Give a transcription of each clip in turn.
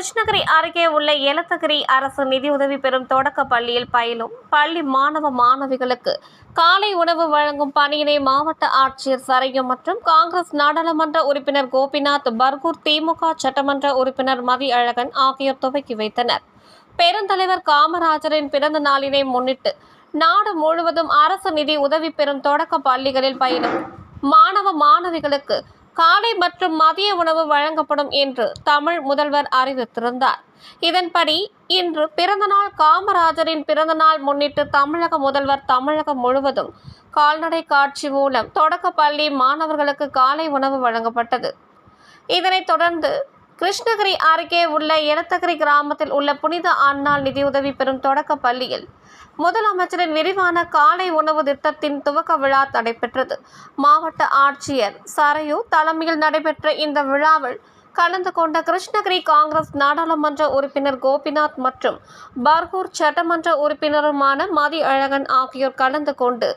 கிருஷ்ணகிரி அருகே உள்ள ஏலத்தகிரி அரசு நிதியுதவி பெறும் தொடக்க பள்ளியில் பயிலும் பள்ளி மாணவ மாணவிகளுக்கு காலை உணவு வழங்கும் பணியினை மாவட்ட ஆட்சியர் சரையம் மற்றும் காங்கிரஸ் நாடாளுமன்ற உறுப்பினர் கோபிநாத் பர்கூர் திமுக சட்டமன்ற உறுப்பினர் மதி அழகன் ஆகியோர் துவக்கி வைத்தனர். பெருந்தலைவர் காமராஜரின் பிறந்த நாளினை முன்னிட்டு நாடு முழுவதும் அரசு நிதி உதவி பெறும் தொடக்க பள்ளிகளில் பயிலும் மாணவ மாணவிகளுக்கு காலை மற்றும் மதிய உணவு வழங்கப்படும் என்று தமிழ் முதல்வர் அறிவித்திருந்தார். இதன்படி இன்று பிறந்தநாள் காமராஜரின் பிறந்தநாள் முன்னிட்டு தமிழக முதல்வர் தமிழகம் முழுவதும் கால்நடை காட்சி மூலம் தொடக்கப்பள்ளி மாணவர்களுக்கு காலை உணவு வழங்கப்பட்டது. இதனைத் தொடர்ந்து கிருஷ்ணகிரி அருகே உள்ள எலத்தகிரி கிராமத்தில் உள்ள புனித ஆண்நாள் நிதியுதவி பெறும் தொடக்க பள்ளியில் முதலமைச்சரின் விரிவான காலை உணவு திட்டத்தின் துவக்க விழா நடைபெற்றது. மாவட்ட ஆட்சியர் சரையு தலைமையில் நடைபெற்ற இந்த விழாவில் கலந்து கொண்ட கிருஷ்ணகிரி காங்கிரஸ் நாடாளுமன்ற உறுப்பினர் கோபிநாத் மற்றும் பர்கூர் சட்டமன்ற உறுப்பினருமான மதி அழகன் ஆகியோர் கலந்து கொண்டு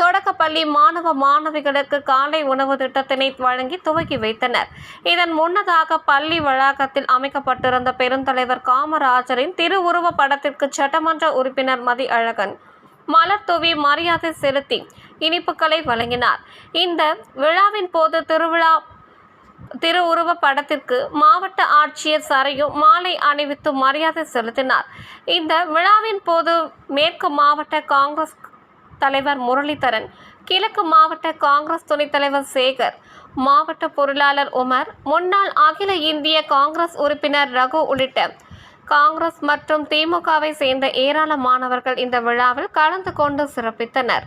தொடக்கப்பள்ளி மாணவ மாணவிகளுக்கு காலை உணவு திட்டத்தினை வழங்கி துவக்கி வைத்தனர். இதன் முன்னதாக பள்ளி வளாகத்தில் அமைக்கப்பட்டிருந்த பெருந்தலைவர் காமராஜரின் திருவுருவ படத்திற்கு சட்டமன்ற உறுப்பினர் மதி அழகன் மலர் தூவி மரியாதை செலுத்தி இனிப்புகளை வழங்கினார். இந்த விழாவின் போது திருவிழா திருவுருவ படத்திற்கு மாவட்ட ஆட்சியர் சரையு மாலை அணிவித்து மரியாதை செலுத்தினார். இந்த விழாவின் போது மேற்கு மாவட்ட காங்கிரஸ் தலைவர் முரளிதரன் கிழக்கு மாவட்ட காங்கிரஸ் துணைத் தலைவர் சேகர் மாவட்ட பொருளாளர் உமர் முன்னாள் அகில இந்திய காங்கிரஸ் உறுப்பினர் ரகு உள்ளிட்ட காங்கிரஸ் மற்றும் திமுகவை சேர்ந்த ஏராளமானவர்கள் இந்த விழாவில் கலந்து கொண்டு சிறப்பித்தனர்.